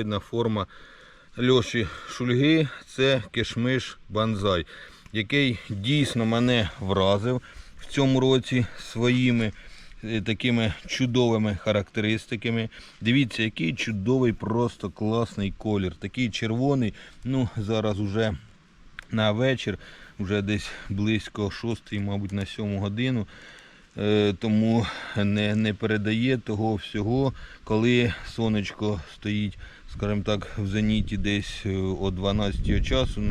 гібридна форма Льоші Шульги. Це кишмиш банзай, який дійсно мене вразив в цьому році своїми е, такими чудовими характеристиками. Дивіться, який чудовий, просто класний колір. Такий червоний. Ну, зараз уже на вечір, вже десь близько 6, мабуть, на 7 годину. Е, Тому не, не передає того всього, коли сонечко стоїть, скажімо так, в зеніті десь е, о 12 часу,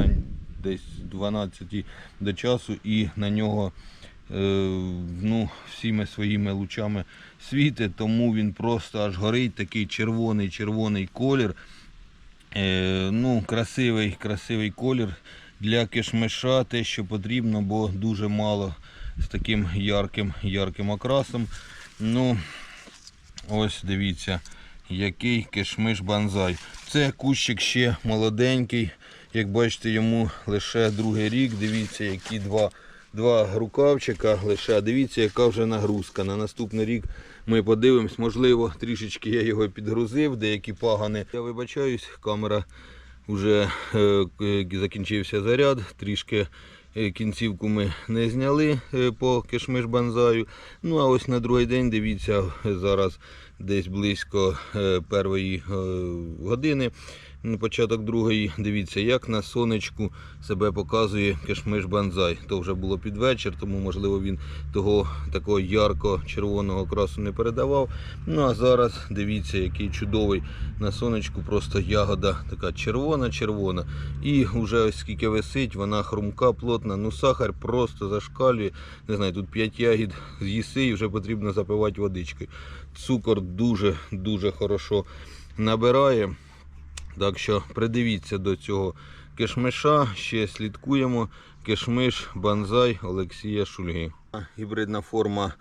десь 12 до часу, і на нього е, ну, всіми своїми лучами світить, тому він просто аж горить, такий червоний червоний колір. Ну, красивий, красивий колір для кишмиша, те, що потрібно, бо дуже мало з таким ярким, ярким окрасом. Ну, ось дивіться, який кишмиш банзай. Це кущик ще молоденький. Як бачите, йому лише другий рік. Дивіться, які два, два рукавчика лише. Дивіться, яка вже нагрузка. На наступний рік ми подивимось. Можливо, трішечки я його підгрузив, деякі пагани. Я вибачаюсь, камера вже е, е, закінчився заряд, трішки е, кінцівку ми не зняли по кишмиш банзаю. Ну а ось на другий день, дивіться, зараз десь близько першої години, початок другої, дивіться, як на сонечку себе показує кишмиш банзай. То вже було під вечір, тому можливо він того такого ярко-червоного красу не передавав. Ну а зараз дивіться, який чудовий на сонечку, просто ягода така червона-червона. І вже ось скільки висить, вона хрумка, плотна. Ну сахар просто зашкалює. Не знаю, тут 5 ягід з'їси і вже потрібно запивати водичкою. Цукор дуже-дуже хорошо набирає. Так що придивіться до цього кишмиша, ще слідкуємо. Кишмиш банзай Олексія Шульги. Гібридна форма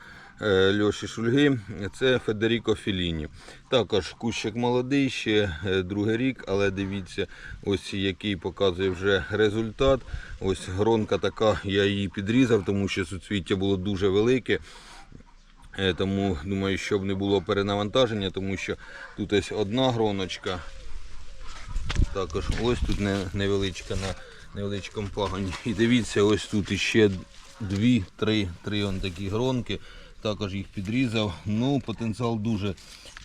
е, Льоші Шульги це Федеріко Філіні. Також кущик молодий, ще е, другий рік, але дивіться, ось який показує вже результат. Ось гронка така, я її підрізав, тому що суцвіття було дуже велике. Е, Тому думаю, щоб не було перенавантаження, тому що тут ось одна гроночка. Також ось тут невеличка на невеличкому пагоні. І дивіться, ось тут іще дві, три, три такі гронки. Також їх підрізав. Ну, потенціал дуже,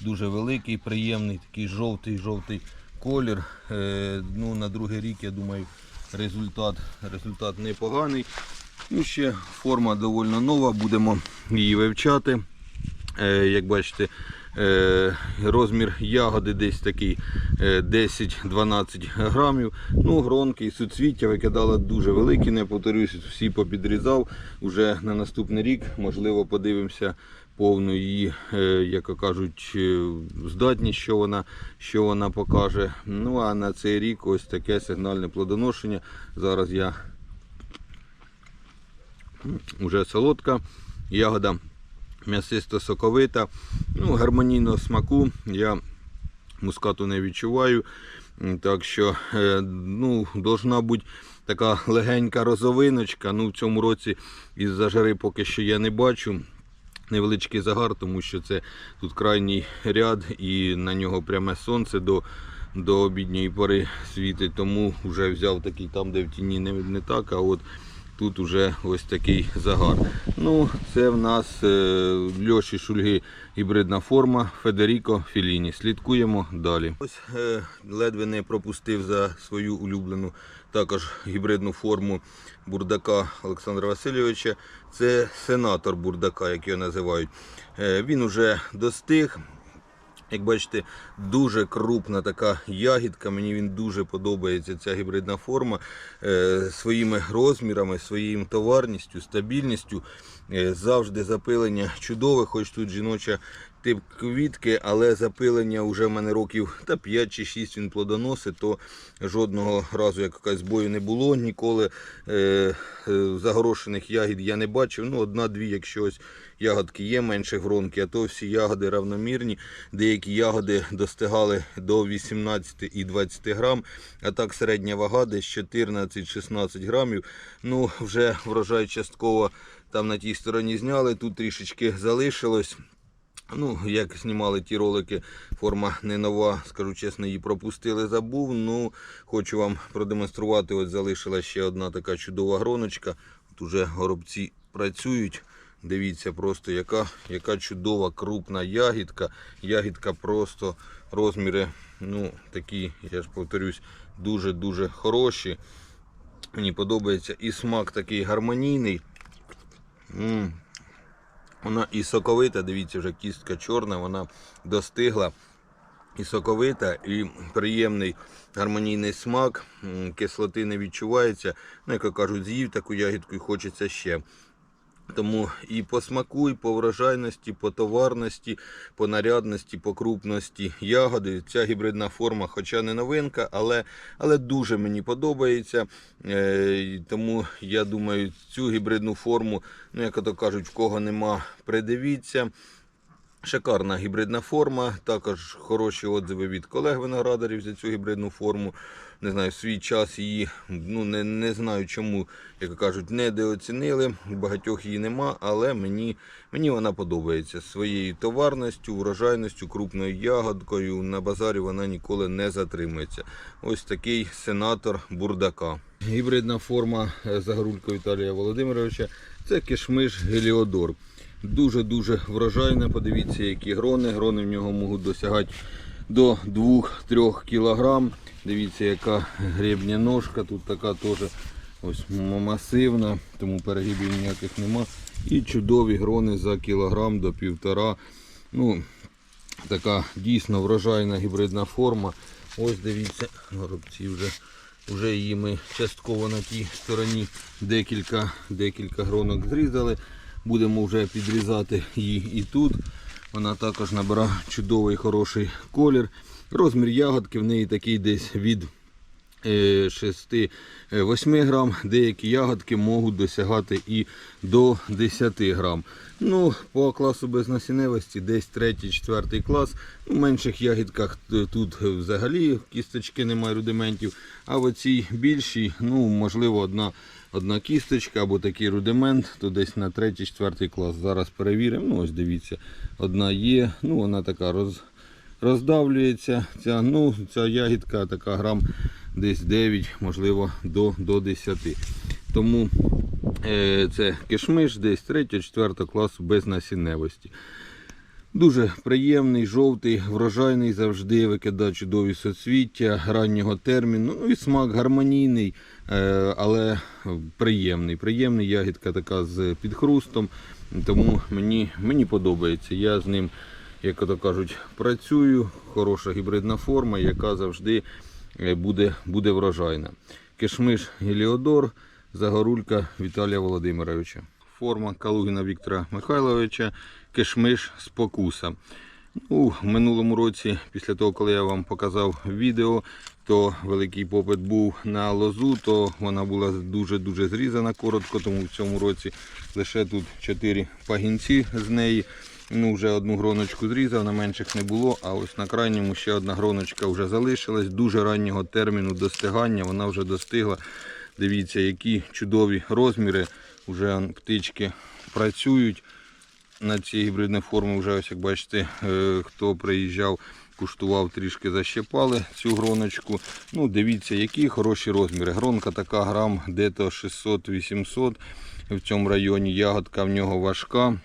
дуже великий, приємний, такий жовтий-жовтий колір. Е, ну, на другий рік, я думаю, результат, результат непоганий. Ну, ще форма доволі нова, будемо її вивчати. Е, як бачите, розмір ягоди десь такий е, 10-12 грамів. Ну, гронки і суцвіття викидала дуже великі, не повторюсь, всі попідрізав. Уже на наступний рік, можливо, подивимося повну її, е, як кажуть, е, здатність, що вона, що вона покаже. Ну а на цей рік ось таке сигнальне плодоношення. Зараз я вже солодка ягода м'ясисто соковита. Ну, гармонійного смаку я мускату не відчуваю. Так що е, ну, должна бути така легенька розовиночка. Ну, в цьому році із-за жари поки що я не бачу. Невеличкий загар, тому що це тут крайній ряд і на нього пряме сонце до, до обідньої пори світить. Тому вже взяв такий там, де в тіні не, не так, а от тут уже ось такий загар. Ну, це в нас е, Льоші Шульги гібридна форма Федеріко Філіні. Слідкуємо далі. Ось е, ледве не пропустив за свою улюблену також гібридну форму бурдака Олександра Васильовича. Це сенатор бурдака, як його називають. Е, він уже достиг. Як бачите, дуже крупна така ягідка. Мені він дуже подобається ця гібридна форма е, своїми розмірами, своїм товарністю, стабільністю. Е, завжди запилення чудове, хоч тут жіноча тип квітки, але запилення вже в мене років та 5 чи 6 він плодоносить, то жодного разу як якась бою не було. Ніколи е, е, загорошених ягід я не бачив. Ну, одна-дві, якщо ось ягодки є менше гронки, а то всі ягоди равномірні. Деякі ягоди достигали до 18 і 20 грам, а так середня вага десь 14-16 грамів. Ну, вже врожай частково там на тій стороні зняли, тут трішечки залишилось. Ну, як знімали ті ролики, форма не нова, скажу чесно, її пропустили, забув. Ну, хочу вам продемонструвати. Ось залишила ще одна така чудова гроночка. От уже горобці працюють. Дивіться, просто яка, яка чудова крупна ягідка. Ягідка просто розміри, ну, такі, я ж повторюсь, дуже-дуже хороші. Мені подобається і смак такий гармонійний. М, вона і соковита, дивіться, вже кістка чорна, вона достигла. І соковита, і приємний гармонійний смак, кислоти не відчувається. Ну, як кажуть, з'їв таку ягідку і хочеться ще. Тому і по смаку, і по врожайності, по товарності, по нарядності, по крупності ягоди. Ця гібридна форма, хоча не новинка, але, але дуже мені подобається. Е, тому я думаю, цю гібридну форму, ну як то кажуть, в кого нема, придивіться. Шикарна гібридна форма, також хороші отзиви від колег виноградарів за цю гібридну форму. Не знаю, в свій час її ну не, не знаю чому, як кажуть, недооцінили. Багатьох її нема, але мені, мені вона подобається своєю товарністю, врожайністю, крупною ягодкою. На базарі вона ніколи не затримується. Ось такий сенатор бурдака. Гібридна форма е, Загорулько Віталія Володимировича це кишмиш Геліодор. Дуже-дуже врожайна. Подивіться, які грони. Грони в нього можуть досягати до 2-3 кг. Дивіться, яка гребня ножка. Тут така теж ось масивна, тому перегибів ніяких нема. І чудові грони за кілограм до півтора. Ну, така дійсно врожайна гібридна форма. Ось дивіться, горобці вже, вже її ми частково на тій стороні декілька, декілька гронок зрізали. Будемо вже підрізати її і тут. Вона також набирає чудовий хороший колір. Розмір ягодки в неї такий десь від 6-8 грам. Деякі ягодки можуть досягати і до 10 грам. Ну, по класу безнасінневості десь 3-4 клас. У менших ягідках тут взагалі кісточки немає рудиментів. А в оцій більшій, ну, можливо, одна, одна кісточка або такий рудимент, то десь на 3-4 клас. Зараз перевіримо. Ну, ось дивіться, одна є. Ну, вона така роз, роздавлюється. Ця, ну, ця ягідка така грам десь 9, можливо, до, до 10. Тому е, це кишмиш десь 3-4 класу без насінневості. Дуже приємний, жовтий, врожайний завжди викидає чудові соцвіття раннього терміну. Ну і смак гармонійний, е, але приємний. Приємний ягідка така з підхрустом. Тому мені, мені подобається. Я з ним, як то кажуть, працюю. Хороша гібридна форма, яка завжди е, буде, буде врожайна. Кишмиш Геліодор, Загорулька Віталія Володимировича. Форма Калугіна Віктора Михайловича, кишмиш спокуса. Ну, в минулому році, після того, коли я вам показав відео, то великий попит був на лозу, то вона була дуже-дуже зрізана коротко, тому в цьому році лише тут 4 пагінці з неї. Ну, вже одну гроночку зрізав, на менших не було, а ось на крайньому ще одна гроночка вже залишилась. Дуже раннього терміну достигання, вона вже достигла. Дивіться, які чудові розміри. Вже птички працюють на цій гібридній формі. Вже ось як бачите, е, хто приїжджав, куштував, трішки защепали цю гроночку. Ну, дивіться, які хороші розміри. Гронка така грам дето 600-800 в цьому районі. Ягодка в нього важка.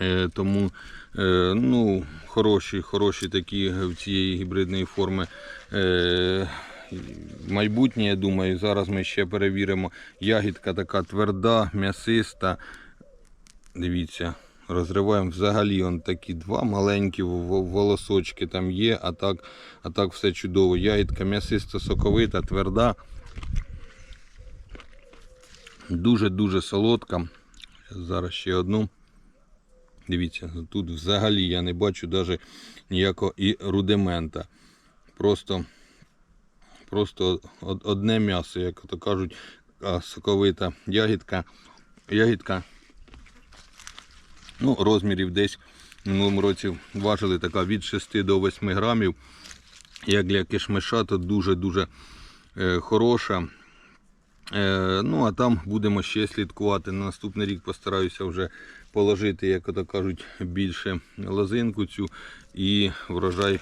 Е, Тому е, ну, хороші, хороші такі в цієї гібридної форми майбутнє, я думаю. Зараз ми ще перевіримо. Ягідка така тверда, м'ясиста. Дивіться, розриваємо взагалі он такі два маленькі волосочки там є, а так, а так все чудово. Ягідка м'ясиста, соковита, тверда. Дуже-дуже солодка. Зараз ще одну. Дивіться, тут взагалі я не бачу навіть ніякого і рудимента. Просто, просто одне м'ясо, як то кажуть, соковита ягідка. Ягідка ну, розмірів десь в минулому році важили така від 6 до 8 грамів. Як для кишмиша, то дуже-дуже е, хороша. Е, ну, а там будемо ще слідкувати. На наступний рік постараюся вже положити, як ото кажуть, більше лозинку цю і врожай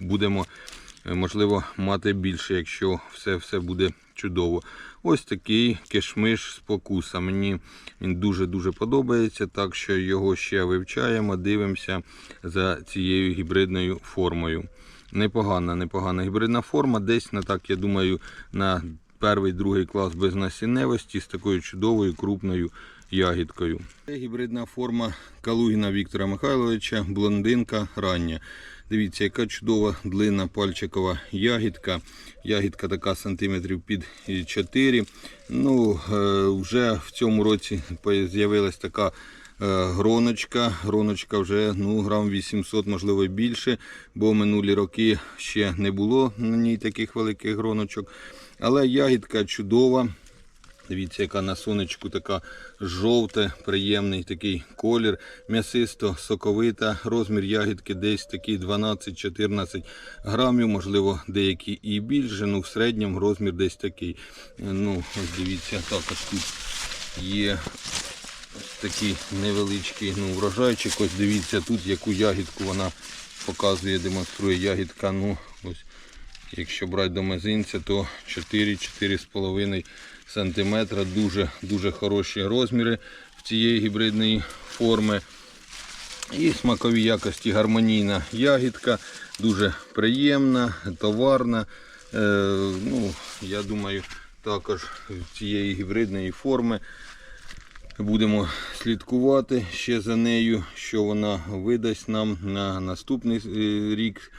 будемо, е, можливо, мати більше, якщо все, все буде чудово. Ось такий кишмиш спокуса. Мені він дуже-дуже подобається, так що його ще вивчаємо, дивимося за цією гібридною формою. Непогана, непогана гібридна форма. Десь на так, я думаю, на перший, другий клас без насінневості з такою чудовою крупною ягідкою. Це гібридна форма Калугіна Віктора Михайловича, блондинка рання. Дивіться, яка чудова длинна пальчикова ягідка. Ягідка така сантиметрів під 4. Ну, е, вже в цьому році з'явилась така е, гроночка. Гроночка вже ну, грам 800, можливо, більше, бо минулі роки ще не було на ній таких великих гроночок. Але ягідка чудова. Дивіться, яка на сонечку така жовта, приємний такий колір, м'ясисто, соковита. Розмір ягідки десь такий 12-14 грамів, можливо, деякі і більше. Ну, в середньому розмір десь такий. Ну, ось дивіться, також тут є такий невеличкий ну, врожайчик. Ось дивіться, тут яку ягідку вона показує, демонструє ягідка. Ну, ось Якщо брати до мизинця, то 4-4,5 см. Дуже, дуже хороші розміри в цієї гібридної форми. І смакові якості гармонійна ягідка, дуже приємна, товарна. Е, ну, я думаю, також цієї гібридної форми будемо слідкувати ще за нею, що вона видасть нам на наступний е, рік.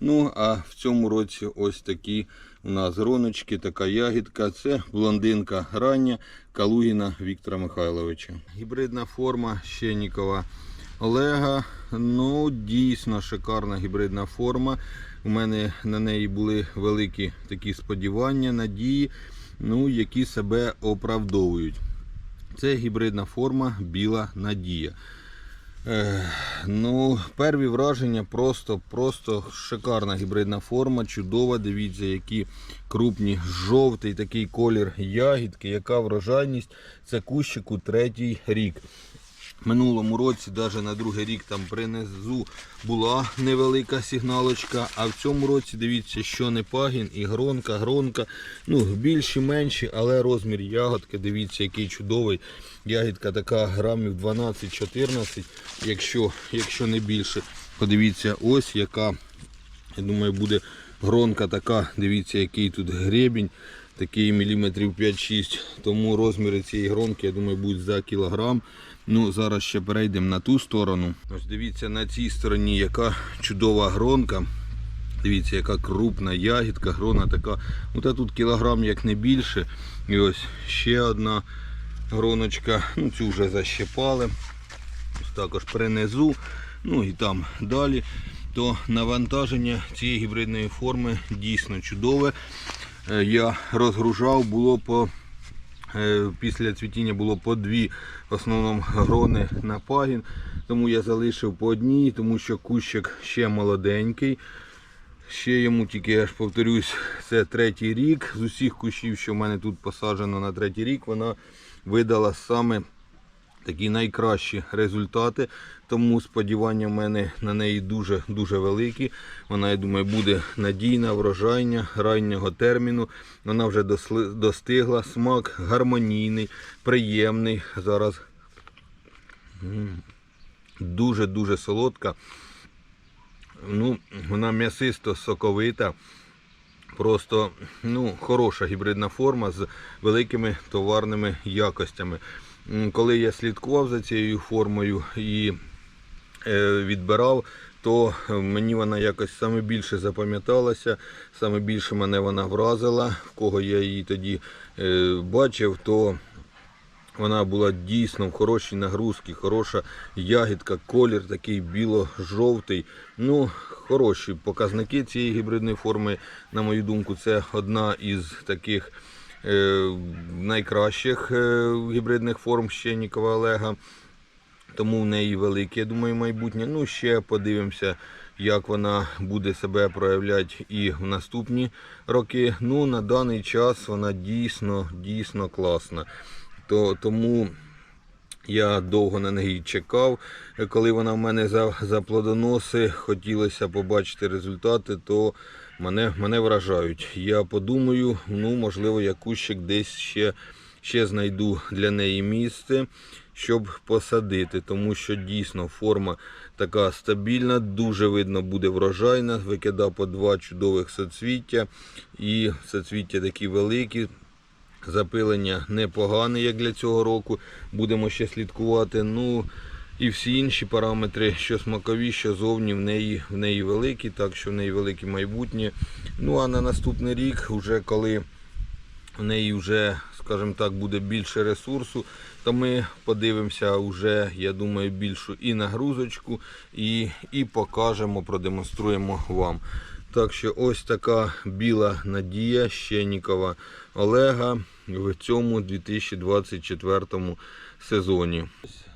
Ну, а в цьому році ось такі у нас гроночки, така ягідка. Це блондинка рання Калугіна Віктора Михайловича. Гібридна форма Щенікова Олега. Ну, дійсно шикарна гібридна форма. У мене на неї були великі такі сподівання, надії, ну, які себе оправдовують. Це гібридна форма Біла Надія. Ну, перві враження просто, просто шикарна гібридна форма, чудова. Дивіться, які крупні, жовтий такий колір ягідки, яка врожайність. Це кущику третій рік. Минулому році, навіть на другий рік, там принизу була невелика сигналочка. А в цьому році дивіться, що не пагін і гронка, гронка. Ну, більші, менші, але розмір ягодки, дивіться, який чудовий. Ягідка така грамів 12-14, якщо, якщо не більше. Подивіться, ось яка, я думаю, буде гронка така. Дивіться, який тут гребінь. Такий міліметрів 5-6. Тому розміри цієї гронки, я думаю, будуть за кілограм. Ну, зараз ще перейдемо на ту сторону. Ось дивіться на цій стороні, яка чудова гронка. Дивіться, яка крупна ягідка, грона така. Ну, тут кілограм як не більше. І ось ще одна гроночка. Ну, цю вже защепали. Ось також принизу. Ну і там далі. То навантаження цієї гібридної форми дійсно чудове. Е, Я розгружав, було по Е, Після цвітіння було по дві в основному грони на пагін, тому я залишив по одній, тому що кущик ще молоденький. Ще йому тільки, я ж повторюсь, це третій рік. З усіх кущів, що в мене тут посаджено на третій рік, вона видала саме такі найкращі результати. Тому сподівання в мене на неї дуже-дуже великі. Вона, я думаю, буде надійна, врожайня, раннього терміну. Вона вже достигла. Смак гармонійний, приємний. Зараз дуже-дуже солодка. Ну, вона м'ясисто соковита. Просто ну, хороша гібридна форма з великими товарними якостями. Коли я слідкував за цією формою і відбирав, то е, мені вона якось саме більше запам'яталася, саме більше мене вона вразила. В кого я її тоді е, бачив, то вона була дійсно в хорошій нагрузці, хороша ягідка, колір такий біло-жовтий. Ну, хороші показники цієї гібридної форми, на мою думку, це одна із таких е, найкращих е, гібридних форм Щенікова Олега. Тому в неї велике, я думаю, майбутнє. Ну, ще подивимося, як вона буде себе проявляти і в наступні роки. Ну, на даний час вона дійсно, дійсно класна. То, тому я довго на неї чекав. Коли вона в мене за, плодоноси, хотілося побачити результати, то мене, мене вражають. Я подумаю, ну, можливо, я кущик десь ще, ще знайду для неї місце, щоб посадити, тому що дійсно форма така стабільна, дуже видно буде врожайна. Викидав по два чудових соцвіття і соцвіття такі великі. Запилення непогане, як для цього року. Будемо ще слідкувати. Ну і всі інші параметри, що смакові, що зовні, в неї, в неї великі, так що в неї велике майбутнє. Ну а на наступний рік, вже коли в неї вже, скажімо так, буде більше ресурсу, то ми подивимося вже, я думаю, більшу і нагрузочку, і, і покажемо, продемонструємо вам. Так що ось така біла надія Щенікова Олега в цьому 2024 сезоні.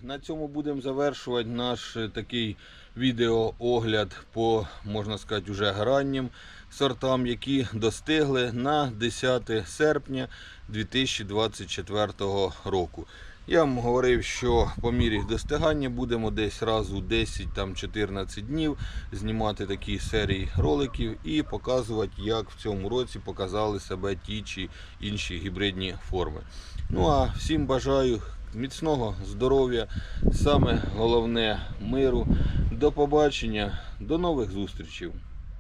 На цьому будемо завершувати наш е, такий відеоогляд по, можна сказати, уже граннім сортам, які достигли на 10 серпня 2024 року. Я вам говорив, що по мірі достигання будемо десь раз у 10-14 днів знімати такі серії роликів і показувати, як в цьому році показали себе ті чи інші гібридні форми. Ну а всім бажаю міцного здоров'я, саме головне миру. До побачення, до нових зустрічей.